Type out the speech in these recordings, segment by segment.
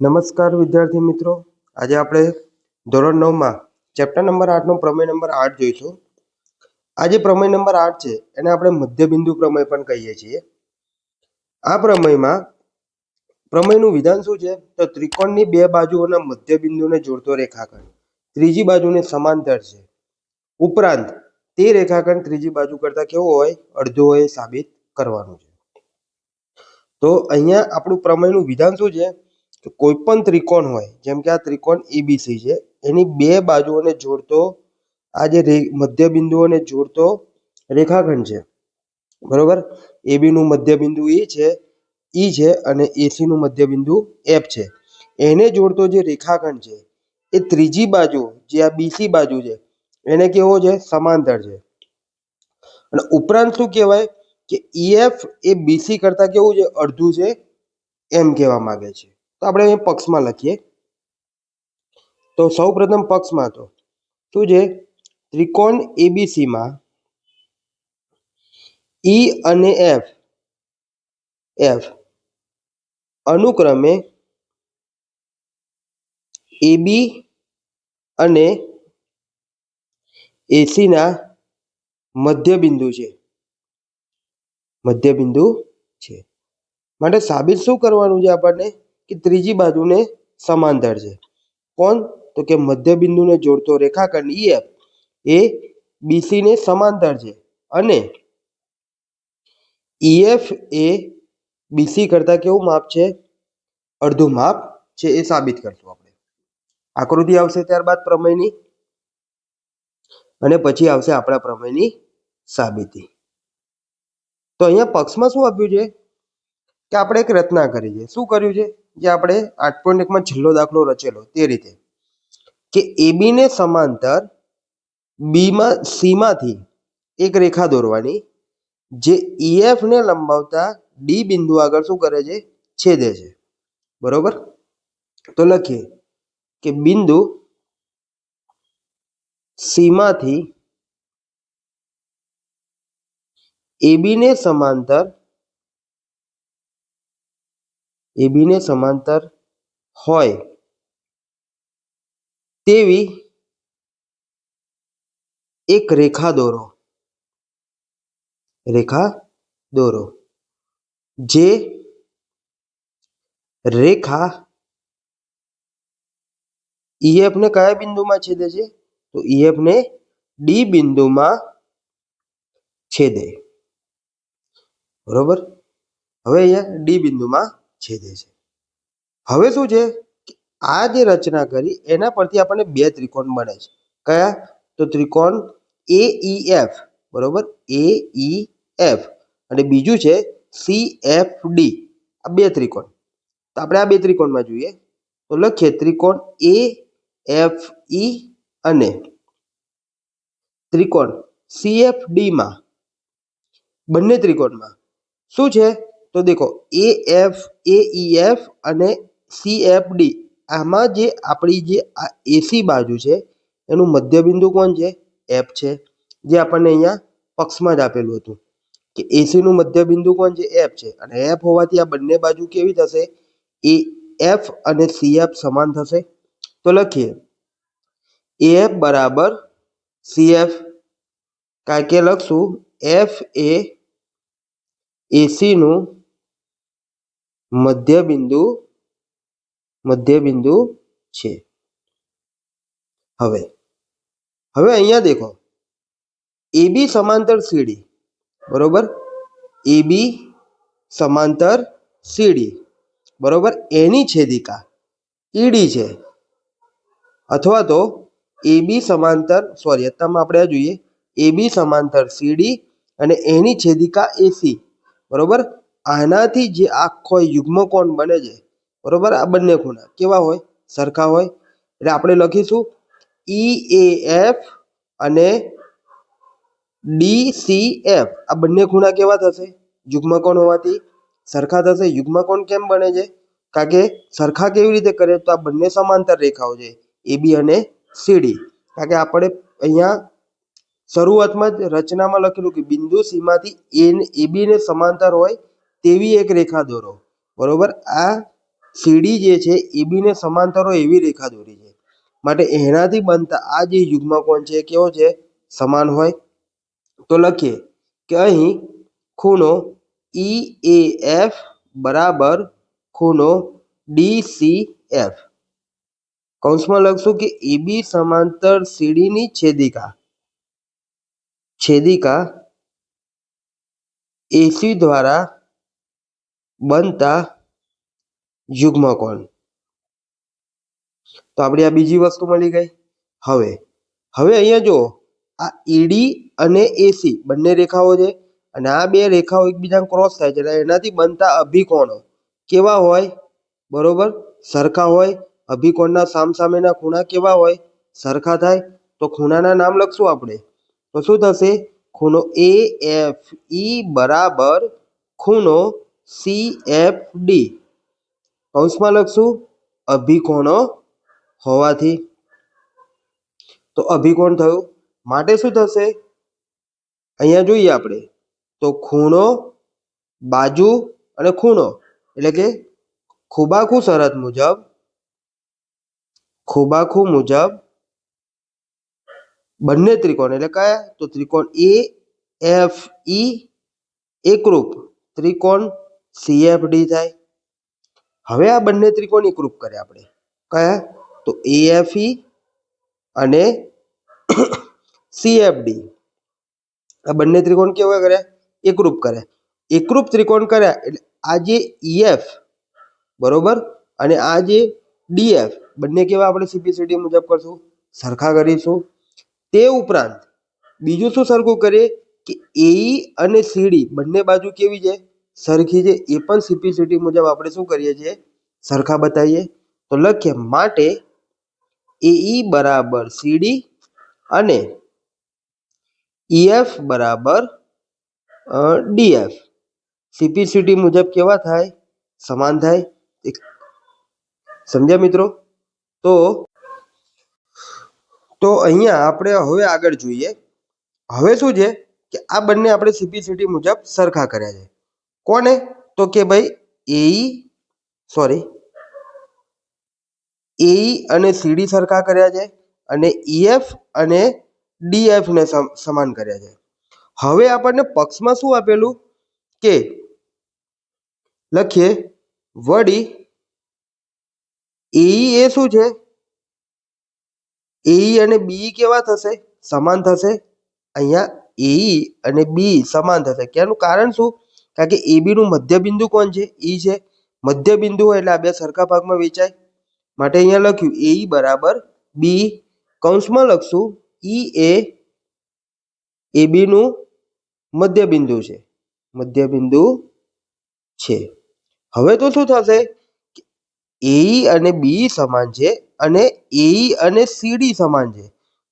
નમસ્કાર વિદ્યાર્થી મિત્રો. આજે આપણે ધોરણ નવમાં ચેપ્ટર નંબર આઠનો પ્રમેય નંબર આઠ જોઈશું. આ જે પ્રમેય નંબર આઠ છે, એને આપણે મધ્યબિંદુ પ્રમેય પણ કહીએ છીએ. આ પ્રમેયમાં પ્રમેયનું વિધાન શું છે? તો ત્રિકોણની બે બાજુઓના મધ્યબિંદુને જોડતો રેખાખંડ. ત્રીજી બાજુને સમાંતર છે. ઉપરાંત, તે રેખાખંડ ત્રીજી બાજુ કરતાં કેવો હોય? અડધો હોય, સાબિત કરવાનું છે. તો અહીંયા આપણું પ્રમેયનું વિધાન શું છે? કે કોઈ પણ ત્રિકોણ હોય, જેમ કે આ ત્રિકોણ એબીસી છે, એની બે બાજુઓને જોડતો, આ જે મધ્ય મધ્યબિંદુઓને જોડતો રેખાખંડ છે. બરોબર? એબીનું મધ્યબિંદુ એ છે ઈ છે અને એસીનું મધ્યબિંદુ એફ છે. એને જોડતો જે રેખાખંડ છે, એ ત્રીજી બાજુ, જે આ બીસી બાજુ છે, એને કેવો છે? સમાંતર છે. અને ઉપરાંત શું કહેવાય? કે ઈએફ એ બીસી કરતા કેવું છે? અડધું છે, એમ કહેવા માંગે છે. તો આપણે અહીં પક્ષમાં લખીએ. તો સૌ પ્રથમ પક્ષમાં તો શું છે? ત્રિકોણ એબીસીમાં ઈ અને એફ એફ અનુક્રમે એબી અને એસીના મધ્યબિંદુ છે. મધ્યબિંદુ છે. માટે સાબિત શું કરવાનું છે આપણને? કે ત્રીજી બાજુને સમાંતર છે. કોણ? તો કે મધ્યબિંદુને જોડતો રેખાખંડ ઈએફ એ બીસીને સમાંતર છે. અને ઈએફ એ બીસી કરતા કેવું માપ છે? અડધું માપ છે એ સાબિત કરશું આપણે. આકૃતિ આવશે ત્યારબાદ પ્રમેયની અને પછી આવશે આપણા પ્રમેયની સાબિતી. તો અહીંયા પક્ષમાં શું આપ્યું છે? કે આપણે એક રચના કરી છે શું કર્યું છે? જે આપણે આઠ પોઈન્ટ એકમાં છેલ્લો દાખલો રચેલો તે રીતે. કે એબીને સમાંતર બીમાં સીમાંથી એક રેખા દોરવાની, જે EF ને લંબાવતા ડી બિંદુ આગળ શું કરે છે? છેદે છે. બરોબર? તો લખીએ કે બિંદુ સીમાંથી એબીને સમાંતર AB ને સમાંતર હોય. તેવી એક રેખા દોરો રેખા દોરો જે રેખા EF ને કયા બિંદુમાં છેદે છે? તો EF ને D બિંદુમાં છેદે. બરોબર? હવે અહીંયા ડી બિંદુમાં છેદે છે. હવે શું છે? આ જે રચના કરી, એના પરથી આપણને બે ત્રિકોણ બને છે. કયા? તો ત્રિકોણ એ ઈ એફ બરોબર? એફ અને બીજું છે સી એફ ડી આ બે ત્રિકોણ. તો આપણે આ બે ત્રિકોણમાં જોઈએ. તો લખીએ ત્રિકોણ એ એફ ઈ અને ત્રિકોણ સીએફ ડીમાં બંને ત્રિકોણમાં. શું છે? તો દેખો એ એફ એફ અને સી એફ ડી આમાં જે આપણી જે આ એસી બાજુ છે, એનું મધ્યબિંદુ કોણ છે? એફ છે. જે આપણને અહીંયા પક્ષમાં જ આપેલું હતું. કે એસીનું મધ્યબિંદુ કોણ છે? એફ છે. અને એફ હોવાથી આ બંને બાજુ કેવી થશે? એ એફ અને સી એફ સમાન થશે. તો લખીએ. એ એફ બરાબર સી એફ કારણ કે લખશું એફ એ AC નું મધ્યબિંદુ મધ્યબિંદુ છે. હવે હવે અહીંયા દેખો. એબી સમાંતર સીડી, બરોબર? એબી સમાંતર સીડી, બરોબર? એની છેદિકા, ઈડી છે. અથવા તો એબી સમાંતર, સોરી, અત્યારમાં આપણે જોઈએ. એબી સમાંતર સીડી અને એની છેદિકા એસી બરોબર? આનાથી જે આખો યુગ્મકોણ બને છે, બરોબર? આ બંને ખૂણા કેવા હોય? સરખા હોય. એટલે આપણે લખીશું ઈ એફ અને ડી સી એફ આ બંને ખૂણા કેવા થશે? યુગ્મકોણ હોવાથી સરખા થશે. યુગ્મકોણ કેમ બને છે? કારણ કે સરખા કેવી રીતે કરે તો આ બંને સમાંતર રેખાઓ છે એબી અને સીડી કારણ કે આપણે અહીંયા શરૂઆતમાં જ રચનામાં લખેલું કે બિંદુ સીમાંથી એ એબીને સમાંતર હોય તેવી એક રેખા દોરો. બરોબર? આ સીડી જે છે, એ બીને સમાંતર એવી રેખા દોરી છે. માટે એનાથી બનતા આ જે યુગ્મકોણ છે કેવો છે? સમાન હોય. તો લખીએ કે અહીં ખૂણો ઈ એ એફ બરાબર ખૂણો ડી સી એફ કૌંસમાં લખશું કે એબી સમાંતર સીડીની છેદિકા. છેદિકા એસી દ્વારા બનતા યુગ્મકોણ તો આપણી આ બીજી વસ્તુ મળી ગઈ. હવે હવે અહીંયા જો આ ઈડી અને એસી બંને રેખાઓ છે અને આ બે રેખાઓ એકબીજાને ક્રોસ થાય છે. એટલે એનાથી બનતા અભિકોણો કેવા હોય? બરોબર? સરખા હોય. અભિકોણના સામસામેના ખૂણા કેવા હોય? સરખા થાય. તો ખૂણાના નામ લખશું આપણે. તો શું થશે? ખૂણો એ એફ ઈ બરાબર ખૂણો સી એફ ડી કૌંસમાં લખશું અભિકોણો હોવાથી. તો અભિકોણ થયું. માટે શું થશે? અહીંયા જોઈએ આપણે. તો ખૂણો, બાજુ અને ખૂણો. એટલે કે ખૂબાખૂ શરત મુજબ, ખૂબાખૂ મુજબ બંને ત્રિકોણ. એટલે કયા? તો ત્રિકોણ એ એફ ઈ એકરૂપ. ત્રિકોણ સીએફડી થાય. હવે આ બંને ત્રિકોણ એકરૂપ કર્યા આપણે. કયા? તો એએફઈ અને સીએફડી આ બંને ત્રિકોણ કેવા કર્યા? એકરૂપ કર્યા. એકરૂપ ત્રિકોણ કર્યા એટલે આ જે ઈએફ બરોબર? અને આ જે ડીએફ બંને કેવા આપણે સીપીસીડી મુજબ કરશું? સરખા કરીશું. તે ઉપરાંત બીજું શું સરખું કરીએ? કે એઈ અને સીડી બંને બાજુ કેવી છે સરખી છે. એ પણ સિમ્પ્લિસિટી મુજબ આપણે શું કરીએ છીએ? સરખા બતાવીએ. તો લખીએ માટે એઈ બરાબર સીડી અને ઈએફ બરાબર ડીએફ સીપીસીડી મુજબ કેવા થાય? સમાન થાય. સમજ્યા મિત્રો? તો તો અહીંયા આપણે હવે આગળ જોઈએ. હવે શું છે? કે આ બંને આપણે સીપીસીટી મુજબ સરખા કર્યા છે. કોને? તો કે ભાઈ એઈ સોરી એઈ અને સીડી સરખા કર્યા છે અને ઈએફ અને ડીએફ ને સમ- સમાન કર્યા છે. હવે આપણને પક્ષમાં શું આપેલું? કે લખીએ વળી એઈ એ શું છે? એઈ અને બી કેવા થશે? સમાન થશે. અહીંયા એઈ અને બી સમાન થશે. કેનું કારણ શું? કારણ કે એબીનું મધ્ય બિંદુ કોણ છે? ઈ છે. મધ્ય બિંદુ હોય એટલે આ બે સરખા ભાગમાં વેચાય. માટે અહીંયા લખ્યું એઈ બરાબર બી કૌંસમાં લખશું, ઈ એ એબીનું મધ્ય બિંદુ છે. મધ્ય બિંદુ છે. હવે તો શું થશે? એઈ અને બી સમાન છે અને એઈ અને સીડી સમાન છે.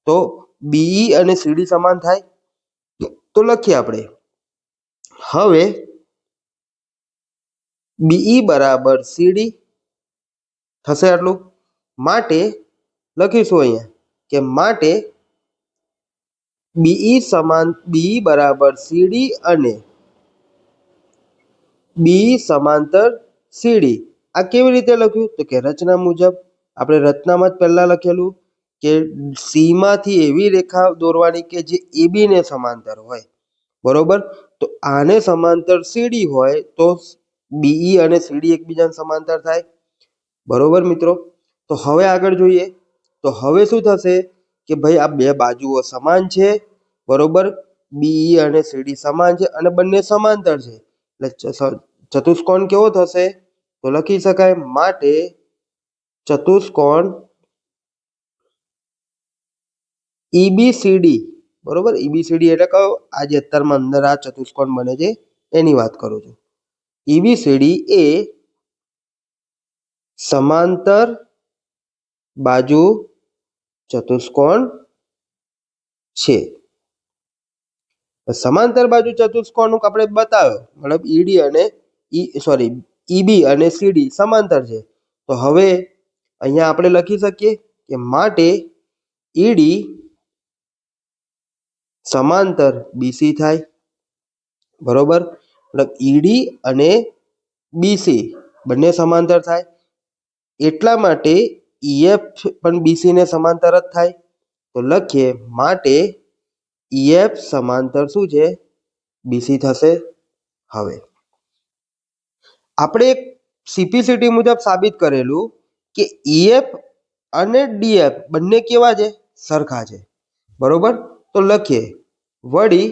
તો બી અને સીડી સમાન થાય. તો લખીએ આપણે. હવે બીઈ બરાબર સીડી થશે આટલું. માટે લખીશું અહીંયા કે માટે બીઈ સમાન બી બરાબર સીડી અને બી સમાંતર સીડી આ કેવી રીતે લખ્યું? તો કે રચના મુજબ. આપણે રચનામાં જ પહેલા લખેલું કે સીમાંથી એવી રેખા દોરવાની કે જે એબીને સમાંતર હોય. બરોબર? તો આને સમાંતર સીડી હોય તો બીઈ અને સીડી એકબીજાને સમાંતર થાય. બરોબર મિત્રો? તો હવે આગળ જોઈએ. તો હવે શું થશે કે ભાઈ આ બે બાજુઓ સમાન છે, બરોબર? બીઈ અને સીડી સમાન છે અને બંને સમાંતર છે. એટલે ચતુષ્કોણ કેવો થશે? તો લખી શકાય માટે ચતુષ્કોણ ઈબીસીડી બરોબર? ઈબીસીડી એટલે કયો આ જે અત્યારમાં અંદર આ ચતુષ્કોણ બને છે, એની વાત કરું છું. ઈબીસીડી એ સમાંતર બાજુ ચતુષ્કોણ છે. સમાંતર બાજુ ચતુષ્કોણ આપણે બતાવ્યો, મતલબ ઈડી અને ઈ સોરી ઈબી અને સીડી સમાંતર છે. તો હવે અહીંયા આપણે લખી શકીએ કે માટે ઈડી સમાંતર બીસી થાય. બરોબર? મતલબ ઈડી અને બીસી બંને સમાંતર થાય. એટલા માટે ઈએફ પણ બીસી ને સમાંતર જ થાય. તો લખીએ, માટે ઈએફ સમાંતર શું છે? બીસી થશે. હવે, આપણે સીપીસીટી મુજબ સાબિત કરેલું કે ઈએફ અને ડીએફ બંને કેવા છે? સરખા છે. બરોબર? તો લખીએ. વળી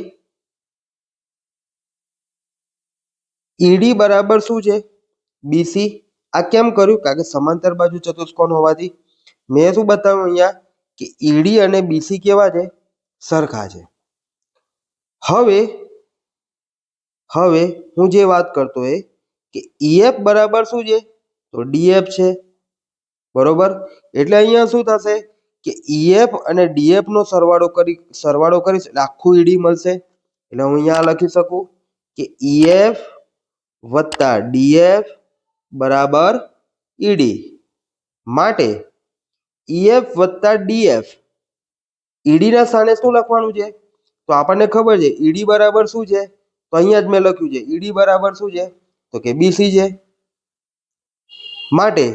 ઈડી બરાબર શું છે? બીસી. આ કેમ કર્યું? કારણ કે સમાંતર બાજુ ચતુષ્કોણ હોવાથી. મેં શું બતાવ્યું અહીંયા? કે ઈડી અને બીસી કેવા છે? સરખા છે. હવે હવે હું જે વાત કરતો એ કે ઈએફ બરાબર શું છે? તો ડીએફ છે. બરોબર? એટલે અહીંયા શું થશે? કે ઈએફ અને ડીએફનો સરવાળો કરી, સરવાળો કરીશ, એટલે આખું ઈડી મળશે. એટલે હું અહીંયા લખી શકું કે ઈએફ વત્તા ડીએફ બરાબર ઈડી માટે ઈએફ વત્તા ડીએફ ઈડીના સ્થાને શું લખવાનું છે? તો આપણને ખબર છે ઈડી બરાબર શું છે? તો અહીંયા જ મેં લખ્યું છે ઈડી બરાબર શું છે? તો કે બીસી છે. માટે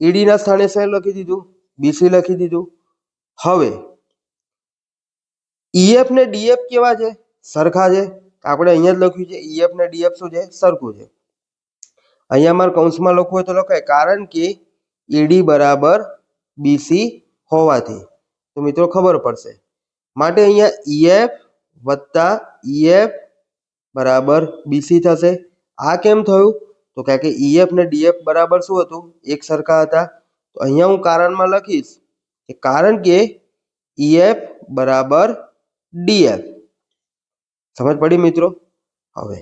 ઈડીના સ્થાને શું લખી દીધું. બીસી લખી દીધું. હવે ઈએફ ને ડીએફ કેવા છે? સરખા છે? આપણે અહીંયા જ લખ્યું છે ઈએફ ને ડીએફ શું છે? સરખું છે. અહીંયા મારે કૌંસમાં લખવું હોય તો લખાય, કારણ કે ઈડી બરાબર બીસી હોવાથી. તો મિત્રો ખબર પડશે. માટે અહીંયા ઈએફ વત્તા ઈએફ બરાબર બીસી થશે. આ કેમ થયું? તો કારણ કે ઈએફ ને ડીએફ બરાબર શું હતું? એક સરખા હતા. તો અહીંયા હું કારણમાં લખીશ કે કારણ કે ઈએફ બરાબર ડીએફ સમજ પડી મિત્રો? હવે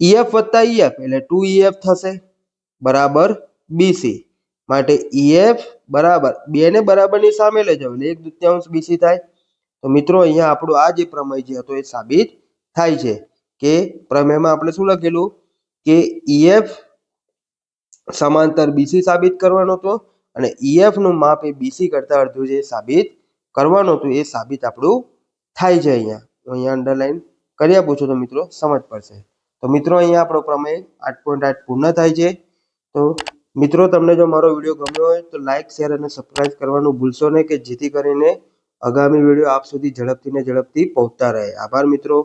ઈએફ વત્તા ઈએફ એટલે ટુ ઈએફ થશે બરાબર બીસી માટે ઈએફ બરાબર બે ને બરાબરની સામે લઈ જાવ એટલે એક દૂત્યાંશ બીસી થાય. તો મિત્રો અહીંયા આપણો આ જે પ્રમેય જે હતો એ સાબિત થાય છે કે પ્રમેયમાં આપણે શું લખેલું? કે ઈએફ સમાંતર બીસી સાબિત કરવાનો હતો. અને ઈએફનું માપ એ બીસી કરતા અડધું જે સાબિત કરવાનું હતું એ સાબિત આપણું થાય છે અહીંયા. હું અહીંયા અંડરલાઈન કરી આપું છું તો મિત્રો સમજ પડશે. તો મિત્રો અહીંયા આપણો પ્રમેય આઠ પોઈન્ટ આઠ પૂર્ણ થાય છે. તો મિત્રો તમને જો મારો વીડિયો ગમ્યો હોય તો લાઇક શેર અને સબસ્ક્રાઈબ કરવાનું ભૂલશો નહીં કે જેથી કરીને આગામી વીડિયો આપ સુધી ઝડપથી ને ઝડપથી પહોંચતા રહે. આભાર મિત્રો.